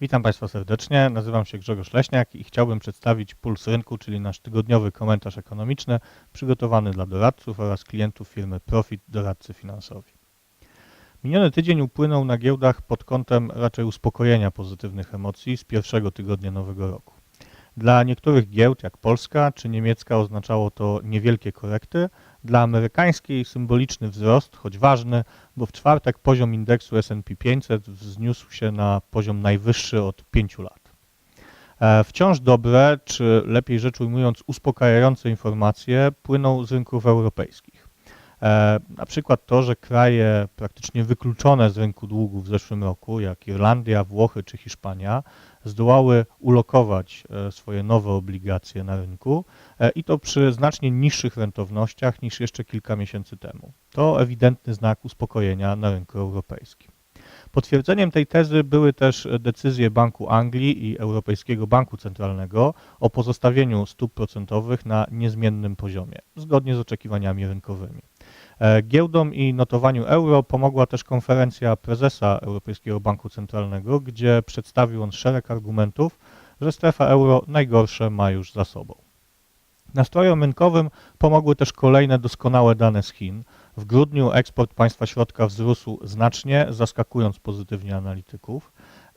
Witam Państwa serdecznie, nazywam się Grzegorz Leśniak i chciałbym przedstawić Puls Rynku, czyli nasz tygodniowy komentarz ekonomiczny przygotowany dla doradców oraz klientów firmy Profit Doradcy Finansowi. Miniony tydzień upłynął na giełdach pod kątem raczej uspokojenia pozytywnych emocji z pierwszego tygodnia nowego roku. Dla niektórych giełd, jak polska czy niemiecka, oznaczało to niewielkie korekty, dla amerykańskiej symboliczny wzrost, choć ważny, bo w czwartek poziom indeksu S&P 500 wzniósł się na poziom najwyższy od 5 lat. E, Wciąż dobre, czy lepiej rzecz ujmując uspokajające informacje płyną z rynków europejskich. E, Na przykład to, że kraje praktycznie wykluczone z rynku długu w zeszłym roku, jak Irlandia, Włochy czy Hiszpania, zdołały ulokować e, swoje nowe obligacje na rynku e, i to przy znacznie niższych rentownościach niż jeszcze kilka miesięcy temu. To ewidentny znak uspokojenia na rynku europejskim. Potwierdzeniem tej tezy były też decyzje Banku Anglii i Europejskiego Banku Centralnego o pozostawieniu stóp procentowych na niezmiennym poziomie, zgodnie z oczekiwaniami rynkowymi. E, Giełdom i notowaniu euro pomogła też konferencja prezesa Europejskiego Banku Centralnego, gdzie przedstawił on szereg argumentów, że strefa euro najgorsze ma już za sobą. Nastrojom rynkowym pomogły też kolejne doskonałe dane z Chin. W grudniu eksport państwa środka wzrósł znacznie, zaskakując pozytywnie analityków.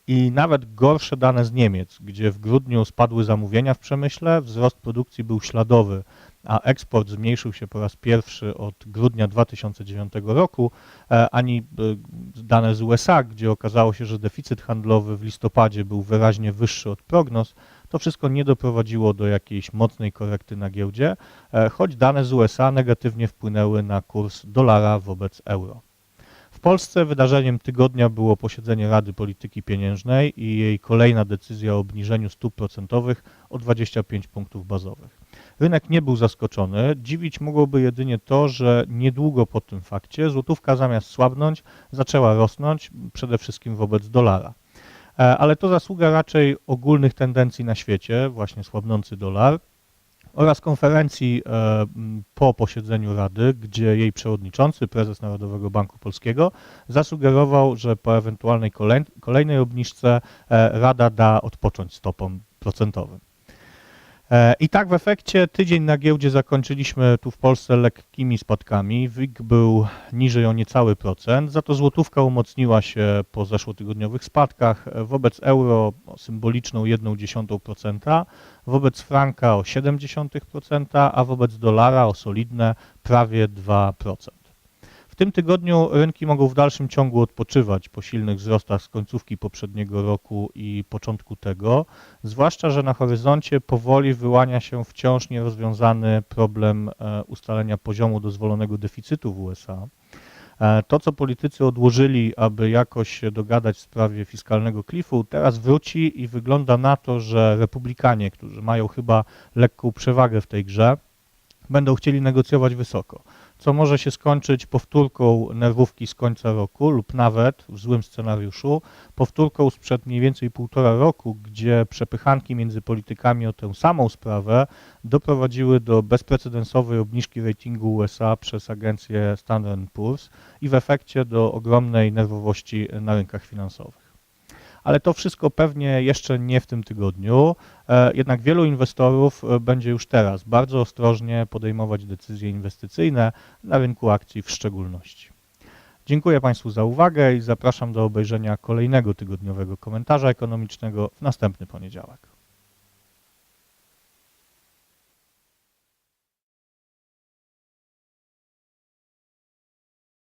I nawet gorsze dane z Niemiec, gdzie w grudniu spadły zamówienia w przemyśle, wzrost produkcji był śladowy, a eksport zmniejszył się po raz pierwszy od grudnia 2009 roku, e, ani e, dane z USA, gdzie okazało się, że deficyt handlowy w listopadzie był wyraźnie wyższy od prognoz, to wszystko nie doprowadziło do jakiejś mocnej korekty na giełdzie, e, choć dane z USA negatywnie wpłynęły na kurs dolara wobec euro. W Polsce wydarzeniem tygodnia było posiedzenie Rady Polityki Pieniężnej i jej kolejna decyzja o obniżeniu stóp procentowych o 25 punktów bazowych. Rynek nie był zaskoczony. Dziwić mogłoby jedynie to, że niedługo po tym fakcie złotówka zamiast słabnąć zaczęła rosnąć, przede wszystkim wobec dolara. E, Ale to zasługa raczej ogólnych tendencji na świecie, właśnie słabnący dolar, oraz konferencji e, po posiedzeniu Rady, gdzie jej przewodniczący, prezes Narodowego Banku Polskiego, zasugerował, że po ewentualnej kolej, kolejnej obniżce e, Rada da odpocząć stopom procentowym. E, I tak w efekcie tydzień na giełdzie zakończyliśmy tu w Polsce lekkimi spadkami. WIG był niżej o niecały procent, za to złotówka umocniła się po zeszłotygodniowych spadkach. Wobec euro o symboliczną 0,1%, wobec franka o 0,7%, a wobec dolara o solidne prawie 2%. W tym tygodniu rynki mogą w dalszym ciągu odpoczywać po silnych wzrostach z końcówki poprzedniego roku i początku tego, zwłaszcza, że na horyzoncie powoli wyłania się wciąż nierozwiązany problem e, ustalenia poziomu dozwolonego deficytu w USA. E, To, co politycy odłożyli, aby jakoś się dogadać w sprawie fiskalnego klifu, teraz wróci i wygląda na to, że republikanie, którzy mają chyba lekką przewagę w tej grze, będą chcieli negocjować wysoko, co może się skończyć powtórką nerwówki z końca roku lub nawet, w złym scenariuszu, powtórką sprzed mniej więcej półtora roku, gdzie przepychanki między politykami o tę samą sprawę doprowadziły do bezprecedensowej obniżki ratingu USA przez agencję Standard Poor's i w efekcie do ogromnej nerwowości na rynkach finansowych ale to wszystko pewnie jeszcze nie w tym tygodniu. E, Jednak wielu inwestorów e, będzie już teraz bardzo ostrożnie podejmować decyzje inwestycyjne na rynku akcji w szczególności. Dziękuję Państwu za uwagę i zapraszam do obejrzenia kolejnego tygodniowego komentarza ekonomicznego w następny poniedziałek.